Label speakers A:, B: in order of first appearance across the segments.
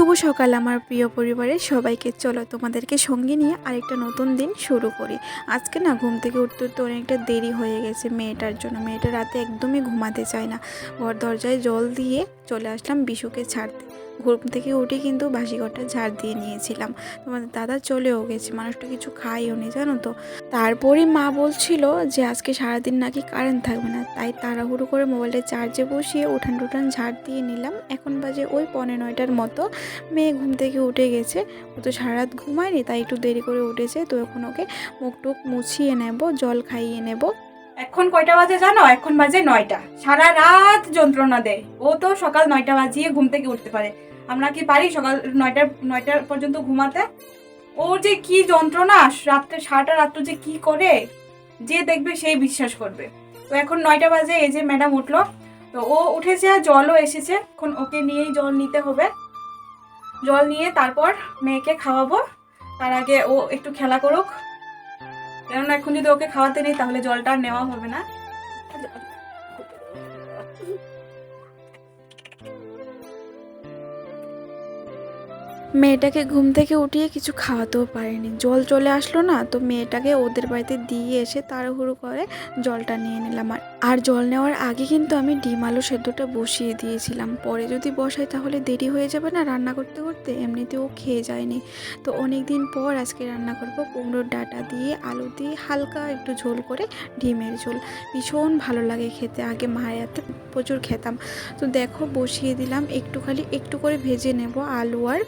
A: শুভ সকাল আমার প্রিয় পরিবারের সবাইকে চলো তোমাদেরকে সঙ্গে নিয়ে আরেকটা নতুন দিন শুরু করি। আজকে না ঘুম থেকে উঠতে উঠতে অনেকটা দেরি হয়ে গেছে মেয়েটার জন্য। মেয়েটা রাতে একদমই ঘুমাতে চায় না। ঘর দরজায় জল দিয়ে চলে আসলাম বিশুকে ছাড়তে। ঘুম থেকে উঠে কিন্তু বাসি ঘরটা ঝাড় দিয়ে নিয়েছিলাম। তোমাদের দাদা চলেও গেছে মানুষটা কিছু খাইও নি, জানো তো। তারপরে মা বলছিল যে, আজকে সারাদিন নাকি কারেন্ট থাকবে না, তাই তাড়াহুড়ো করে মোবাইলটা চার্জে বসিয়ে উঠান টুঠান ঝাড় দিয়ে নিলাম। এখন বাজে ওই পনেরো নয়টার মতো, মেয়ে ঘুম থেকে উঠে গেছে। ও তো সারা রাত ঘুমায়নি, তাই একটু দেরি করে উঠেছে, তো এখন ওকে মুখ টুক মুছিয়ে নেব, জল খাইয়ে নেব।
B: এখন কয়টা বাজে জানো? এখন বাজে নয়টা। সারা রাত যন্ত্রণা দেয়। ও তো সকাল নয়টা বাজিয়ে ঘুম থেকে উঠতে পারে। আমরা কি পারি? সকাল নয়টা নয়টা পর্যন্ত ঘুমাতে? ওর যে কি যন্ত্রণা, রাত্রে সারাটা রাত্র যে কি করে, যে দেখবে সেই বিশ্বাস করবে। তো এখন নয়টা বাজে, এই যে ম্যাডাম উঠল। তো ও উঠেছে আর জলও এসেছে। এখন ওকে নিয়েই জল নিতে হবে। জল নিয়ে তারপর মেয়েকে খাওয়াবো। তার আগে ও একটু খেলা করুক। কেননা এখন যদি ওকে খাওয়াতে নেই, তাহলে জলটা নেওয়া হবে না।
A: মেয়েটাকে ঘুম থেকে উঠিয়ে কিছু খাওয়াতেও পারিনি। জল চলে আসলো না, তো মেয়েটাকে ওদের বাড়িতে দিয়ে এসে তাড়াহুড়ো করে জলটা নিয়ে নিলাম। আর আর জল নেওয়ার আগে কিন্তু আমি ডিম আলু সেদ্ধটা বসিয়ে দিয়েছিলাম। পরে যদি বসাই তাহলে দেরি হয়ে যাবে না রান্না করতে করতে? এমনিতেও খেয়ে যায়নি। তো অনেক দিন পর আজকে রান্না করব কুমড়োর ডাটা দিয়ে, আলু দিয়ে হালকা একটু ঝোল করে ডিমের ঝোল। ভীষণ ভালো লাগে খেতে। আগে মায়ের প্রচুর খেতাম। তো দেখো বসিয়ে দিলাম একটু খালি একটু করে ভেজে নেব আলু আর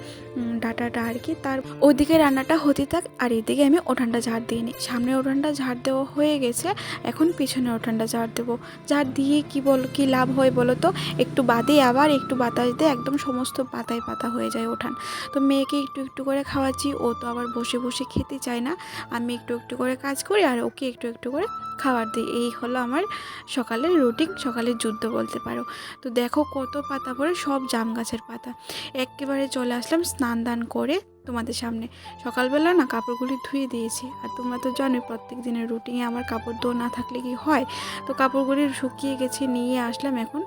A: ডাটাটা আর কি। তার ওইদিকে রান্নাটা হতে থাক, আর এদিকে আমি ওঠানটা ঝাড় দিয়ে নিই। সামনে ওঠানটা ঝাড় দেওয়া হয়ে গেছে, এখন পিছনে ওঠানটা ঝাড় দেবো। ঝাড় দিয়ে কি বল, কি লাভ হয় বলো তো? একটু বাদে আবার একটু বাতাস দিয়ে একদম সমস্ত পাতায় পাতা হয়ে যায় ওঠান। তো মেয়েকে একটু একটু করে খাওয়াচ্ছি, ও তো আবার বসে বসে খেতে চায় না। আমি একটু একটু করে কাজ করি, আর ওকে একটু একটু করে খাবার দিই। এই হলো আমার সকালের রুটিন, সকালের যুদ্ধ বলতে পারো। তো দেখো কত পাতা পরে সব জাম গাছের পাতা। একেবারে চলে আসলাম স্নান দান করে তোমাদের সামনে। সকালবেলা না কাপড়গুলি ধুয়ে দিয়েছি। আর তোমরা তো জানোই প্রত্যেক দিনের রুটিনে আমার কাপড় ধোয়া না থাকলে কি হয়? তো কাপড়গুলি শুকিয়ে গেছে, নিয়ে আসলাম এখন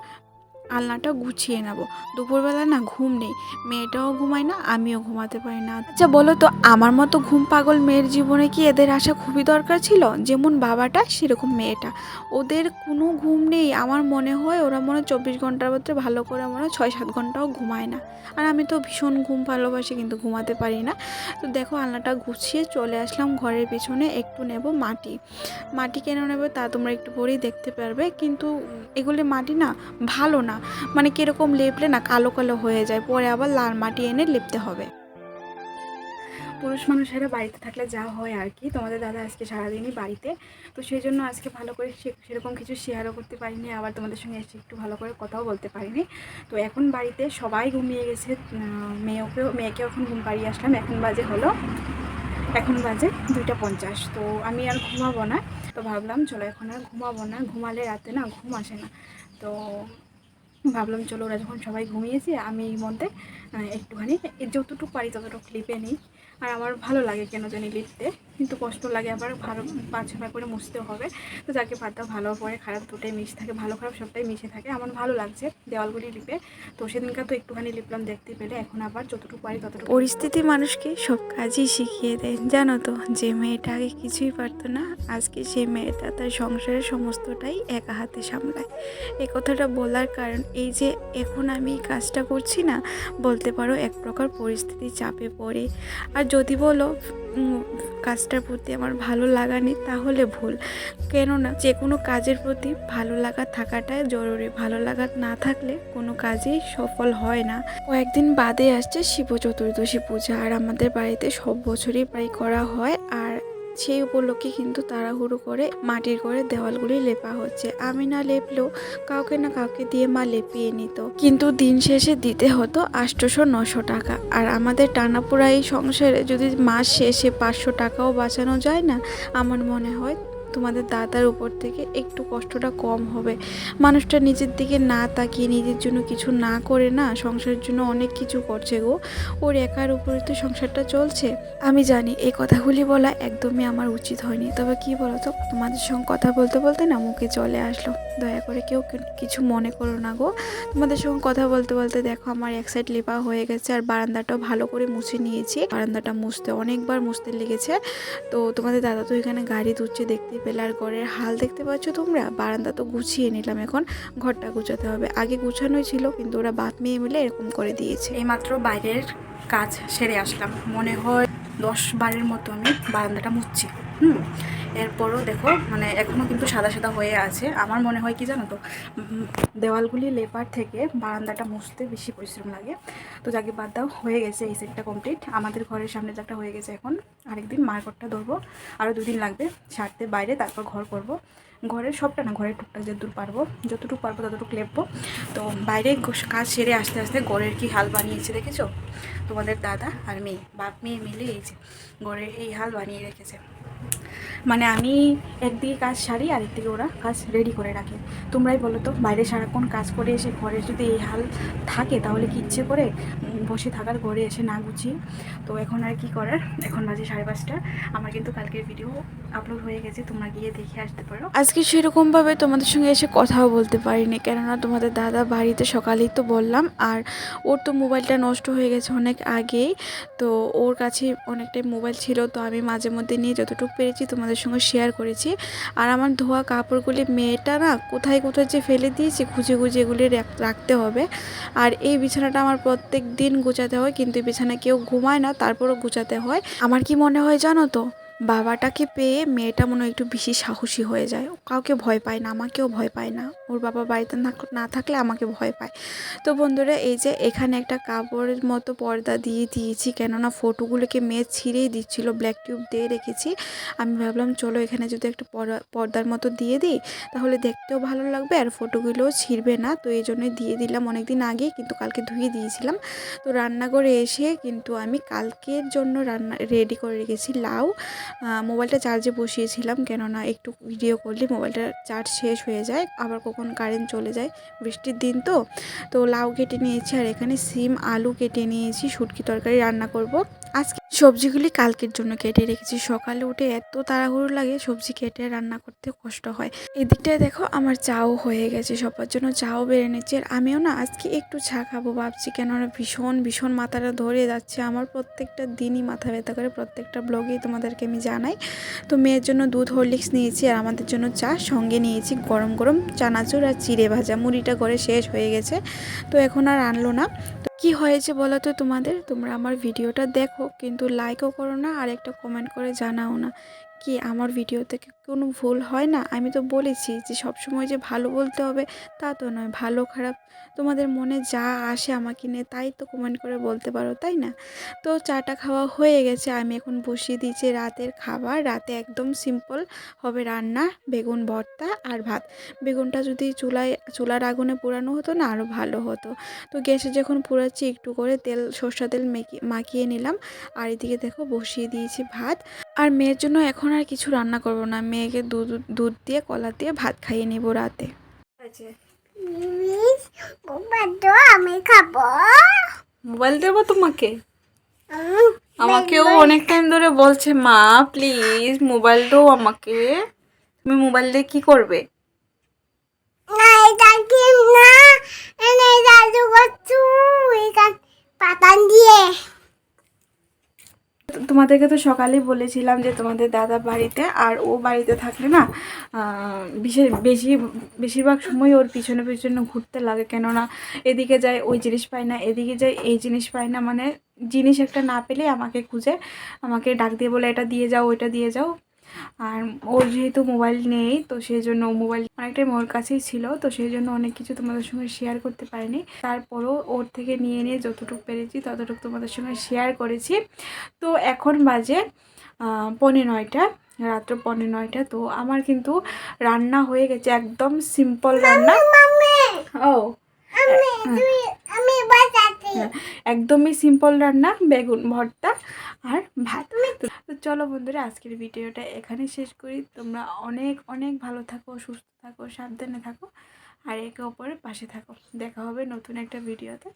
A: আলনাটা গুছিয়ে নেব। দুপুরবেলা না ঘুম নেই। মেয়েটাও ঘুমায় না, আমিও ঘুমাতে পারি না। আচ্ছা বলো তো, আমার মতো ঘুম পাগল মেয়ের জীবনে কি এদের আসা খুবই দরকার ছিল? যেমন বাবাটা, সেরকম মেয়েটা। ওদের কোনো ঘুম নেই। আমার মনে হয় ওরা মনে হয় চব্বিশ ঘণ্টার মধ্যে ভালো করে মনে ছয় সাত ঘন্টাও ঘুমায় না। আর আমি তো ভীষণ ঘুম ভালোবাসি, কিন্তু ঘুমাতে পারি না। তো দেখো, আলনাটা গুছিয়ে চলে আসলাম ঘরের পিছনে। একটু নেব মাটি। মাটি কেন নেবে তা তোমরা একটু পরেই দেখতে পারবে। কিন্তু এগুলি মাটি না, ভালো না। মানে কীরকম লেপলে না কালো কালো হয়ে যায়, পরে আবার লাল মাটি এনে লেপতে হবে।
B: পুরুষ মানুষেরা বাড়িতে থাকলে যা হয় আর কি তোমাদের দাদা আজকে সারাদিনই বাড়িতে। তো সেই জন্য আজকে ভালো করে সেরকম কিছু শেয়ারও করতে পারিনি। আবার তোমাদের সঙ্গে এসে একটু ভালো করে কথাও বলতে পারিনি। তো এখন বাড়িতে সবাই ঘুমিয়ে গেছে। মেয়েকেও মেয়েকেও এখন ঘুম পাড়িয়ে আসলাম। এখন বাজে হলো, এখন বাজে দুইটা পঞ্চাশ। তো আমি আর ঘুমাবো না। তো ভাবলাম, চলো এখন আর ঘুমাবো না। ঘুমালে রাতে না ঘুম আসে না। তো ভাবলাম চলো ওরা যখন সবাই ঘুমিয়েছে, আমি এই মধ্যে একটুখানি, যতটুকু পারি ততটুকু লিপে নিই। আর আমার ভালো লাগে কেন জানি লিখতে। কিন্তু কষ্ট লাগে আবার ভালো পাঁচ ছয় করে মুছতে হবে। তো যাকে পাতা ভালো পরে খারাপ দুটোই মিশে থাকে, ভালো খারাপ সবটাই মিশে থাকে। আমার ভালো লাগছে দেওয়ালগুলি লিপে। তো সেদিনকার তো একটুখানি লিপলাম দেখতে পেলে, এখন আবার যতটুকু পারি ততটুকু
A: পরিস্থিতি মানুষকে সব কাজই শিখিয়ে দেয়। জানো তো, যে মেয়েটা আগে কিছুই পারতো না, আজকে সে মেয়েটা তার সংসারের সমস্তটাই একা হাতে সামলায়। এই কথাটা বলার কারণ এই যে এখন আমি কাজটা করছি না, বলতে পারো এক প্রকার পরিস্থিতি চাপে পড়ে। আর যদি বলো কাজটার প্রতি আমার ভালো লাগা নেই, তাহলে ভুল। কেননা যে কোনো কাজের প্রতি ভালো লাগা থাকাটাই জরুরি। ভালো লাগা না থাকলে কোনো কাজেই সফল হয় না। কয়েকদিন বাদে আসছে শিব চতুর্দশী পূজা, আর আমাদের বাড়িতে সব বছরই প্রায় করা হয়। আর সেই উপলক্ষে কিন্তু তাড়াহুড়ো করে মাটির করে দেওয়ালগুলি লেপা হচ্ছে। আমি না লেপলেও কাউকে না কাউকে দিয়ে মা লেপিয়ে নিত। কিন্তু দিন শেষে দিতে হতো আষ্টশো নশো টাকা। আর আমাদের টানাপোড়া এই সংসারে যদি মাস শেষে পাঁচশো টাকাও বাঁচানো যায় না, আমার মনে হয় তোমাদের দাদার উপর থেকে একটু কষ্টটা কম হবে। মানুষটা নিজের দিকে না তাকিয়ে নিজের জন্য কিছু না করে না সংসারের জন্য অনেক কিছু করছে গো। ওর একার উপরে তো সংসারটা চলছে। আমি জানি এই কথাগুলি বলা একদমই আমার উচিত হয়নি। তবে কি বলতো, তোমাদের সঙ্গে কথা বলতে বলতে না মুখে চলে আসলো। দয়া করে কেউ কিছু মনে করো না গো। তোমাদের সঙ্গে কথা বলতে বলতে দেখো আমার এক সাইড লেপা হয়ে গেছে আর বারান্দাটাও ভালো করে মুছে নিয়েছি। বারান্দাটা মুছতে অনেকবার মুছতে লেগেছে। তো তোমাদের দাদা তো এখানে গাড়ি ধুচ্ছে দেখতে পেলে আর ঘরের হাল দেখতে পাচ্ছ তোমরা? বারান্দা তো গুছিয়ে নিলাম এখন, ঘরটা গুছাতে হবে। আগে গুছানোই ছিল কিন্তু ওরা বাপ মেয়ে মিলে এরকম করে দিয়েছে।
B: এইমাত্র বাইরের কাজ সেরে আসলাম। মনে হয় দশ বারের মতো আমি বারান্দাটা মুছছি। হুম। এরপরও দেখো মানে এখনও কিন্তু সাদা সাদা হয়ে আছে। আমার মনে হয় কি জানো তো দেওয়ালগুলি লেপার থেকে বারান্দাটা মুছতে বেশি পরিশ্রম লাগে। তো যাকে বাদ দাও, হয়ে গেছে এই সেটটা কমপ্লিট আমাদের ঘরের সামনে যাটা হয়ে গেছে এখন, আরেকদিন মার ঘরটা ধরবো। আরও দুদিন লাগবে ছাড়তে বাইরে, তারপর ঘর করব। ঘরের সবটা না, ঘরের টুকটাক যতদূর পারব, যতটুকু পারব ততটুকু লেপবো। তো বাইরে কাজ সেরে আস্তে আস্তে ঘরের কি হাল বানিয়েছে দেখেছ? তোমাদের দাদা আর মেয়ে, বাপ, মেয়ে মিলে এই যে ঘরের এই হাল বানিয়ে রেখেছে। মানে আমি একদিকে কাজ সারি, আরেকদিকে ওরা কাজ রেডি করে রাখে। তোমরাই বলো তো, বাইরে সারাক্ষণ কাজ করে এসে ঘরে যদি এই হাল থাকে, তাহলে কি ইচ্ছে করে? বসে থাকার, ঘরে এসে না গুছিয়ে। তো এখন আর কি করার? এখন বাজে সাড়ে পাঁচটা। আমার কিন্তু কালকের ভিডিও আপলোড হয়ে গেছে, তোমরা গিয়ে দেখে আসতে পারো।
A: আজকে সেরকমভাবে তোমাদের সঙ্গে এসে কথাও বলতে পারিনি, কেননা তোমাদের দাদা বাড়িতে সকালেই তো বললাম, আর ওর তো মোবাইলটা নষ্ট হয়ে গেছে অনেক আগেই। তো ওর কাছে অনেকটাই মোবাইল ছিল, তো আমি মাঝে মধ্যে নিয়ে যতটুকু পেরেছি তোমাদের সঙ্গে শেয়ার করেছি। আর আমার ধোয়া কাপড়গুলি মেয়েটা না কোথায় কোথায় যে ফেলে দিয়েছি, খুঁজে খুঁজে এগুলি রাখ- রাখতে হবে। আর এই বিছানাটা আমার প্রত্যেক দিন গুছাতে হয়, কিন্তু বিছানা কেউ ঘুমায় না, তারপরও গুছাতে হয়। আমার কি মনে হয় জানো তো? বাবাটাকে পেয়ে মেয়েটা মনে হয় একটু বেশি সাহসী হয়ে যায়। কাউকে ভয় পায় না, আমাকেও ভয় পায় না। ওর বাবা বাড়িতে না- থাকলে আমাকে ভয় পায়। তো বন্ধুরা, এই যে এখানে একটা কাপড়ের মতো পর্দা দিয়ে দিয়েছি, কেননা ফটোগুলোকে মেয়ে ছিঁড়েই দিচ্ছিল ব্ল্যাক টিউব দিয়ে রেখেছি। আমি ভাবলাম, চলো এখানে যদি একটা পর্দা- পর্দার মতো দিয়ে দিই, তাহলে দেখতেও ভালো লাগবে আর ফটোগুলোও ছিঁড়বে না। তো এই জন্যই দিয়ে দিলাম অনেক দিন আগেই, কিন্তু কালকে ধুয়ে দিয়েছিলাম। তো রান্নাঘরে এসে কিন্তু আমি কালকের জন্য রান্না রেডি করে রেখেছি লাউ। মোবাইলটা চার্জে বসিয়েছিলাম কেননা একটু ভিডিও করলে মোবাইলটা চার্জ শেষ হয়ে যায়, আবার কখন কারেন্ট চলে যায়, বৃষ্টির দিন তো। তো লাউ কেটে নিয়েছি আর এখানে সিম, আলু কেটে নিয়েছি, শুটকি তরকারি রান্না করব। আজকে সবজিগুলি কালকের জন্য কেটে রেখেছি। সকালে উঠে এত তাড়াহুড়ো লাগে, সবজি কেটে রান্না করতে কষ্ট হয়। এদিকটায় দেখো আমার চাও হয়ে গেছে সবার জন্য। চাও বেড়ে নিচ্ছি আর আমিও না আজকে একটু চা খাব ভাবছি। কেননা ভীষণ ভীষণ মাথাটা ধরে যাচ্ছে। আমার প্রত্যেকটা দিনই মাথা ব্যথা করে। প্রত্যেকটা ব্লগেই তোমাদেরকে আমি জানাই। তো মেয়ের জন্য দুধ হরলিক্স নিয়েছি আর আমাদের জন্য চা। সঙ্গে নিয়েছি গরম গরম চানাচুর আর চিড়ে ভাজা। মুড়িটা করে শেষ হয়ে গেছে। তো এখন আর আনলো না। কি হয়েছে বলো তো তোমাদের? তোমরা আমার ভিডিওটা দেখো, কিন্তু লাইকও করো না আর একটা কমেন্ট করে জানাও না। কি আমার ভিডিও থেকে কোনো ভুল হয় না? আমি তো বলেছি যে সবসময় যে ভালো বলতে হবে তা তো নয়, ভালো খারাপ তোমাদের মনে যা আসে আমাকে নিয়ে তাই তো কমেন্ট করে বলতে পারো, তাই না? তো চাটা খাওয়া হয়ে গেছে, আমি এখন বসিয়ে দিয়েছি রাতের খাবার। রাতে একদম সিম্পল হবে রান্না, বেগুন, ভর্তা আর ভাত। বেগুনটা যদি চুলায়, চুলার আগুনে পোড়ানো হতো না আরও ভালো হতো। তো গ্যাসে যখন পোড়াচ্ছি একটু করে তেল সর্ষা তেল মেখে, মাখিয়ে নিলাম। আর এদিকে দেখো বসিয়ে দিয়েছি ভাত। আর মেয়ের জন্য এখন আর কিছু রান্না করব না। মেয়েকে দুধ দুধ দিয়ে কলা দিয়ে ভাত খাইয়ে নেব রাতে।
C: আমি খাব।
B: মোবাইল দেবো তোমাকে? আমাকেও অনেক টাইম ধরে বলছে মা প্লিজ মোবাইল দাও আমাকে। তুমি মোবাইল দিয়ে কি করবে?
C: না এটা কি না। এনে জাদু করছু এখান পাতান দিয়ে।
B: তোমাদেরকে তো সকালে বলেছিলাম যে তোমাদের দাদা বাড়িতে আর ও বাড়িতে থাকলে না বিশেষ বেশি, বেশিরভাগ সময় ওর পিছনে পিছনে ঘুরতে লাগে। কেননা এদিকে যায় ওই জিনিস পায় না, এদিকে যায় এই জিনিস পায় না। মানে জিনিস একটা না পেলে আমাকে খুঁজে, আমাকে ডাক দিয়ে বলে, এটা দিয়ে যাও, ওইটা দিয়ে যাও। আর ওর যেহেতু মোবাইল নেই তো সেই জন্য মোবাইল অনেকটাই ওর কাছেই ছিল তো সেই জন্য অনেক কিছু তোমাদের সঙ্গে শেয়ার করতে পারিনি। তারপরও ওর থেকে নিয়ে নিয়ে যতটুকু পেরেছি ততটুকু তোমাদের সঙ্গে শেয়ার করেছি। তো এখন বাজে পৌনে নয়টা রাত্র পৌনে নয়টা তো আমার কিন্তু রান্না হয়ে গেছে একদম সিম্পল রান্না। ও।
C: আমি বাজাতে
B: হ্যাঁ, একদমই সিম্পল রান্না বেগুন ভর্তা আর ভাত। চলো বন্ধুরা, আজকের ভিডিওটা এখানে শেষ করি। তোমরা অনেক অনেক ভালো থাকো, সুস্থ থাকো, সাবধানে থাকো, আর একে অপরের পাশে থাকো। দেখা হবে নতুন একটা ভিডিওতে।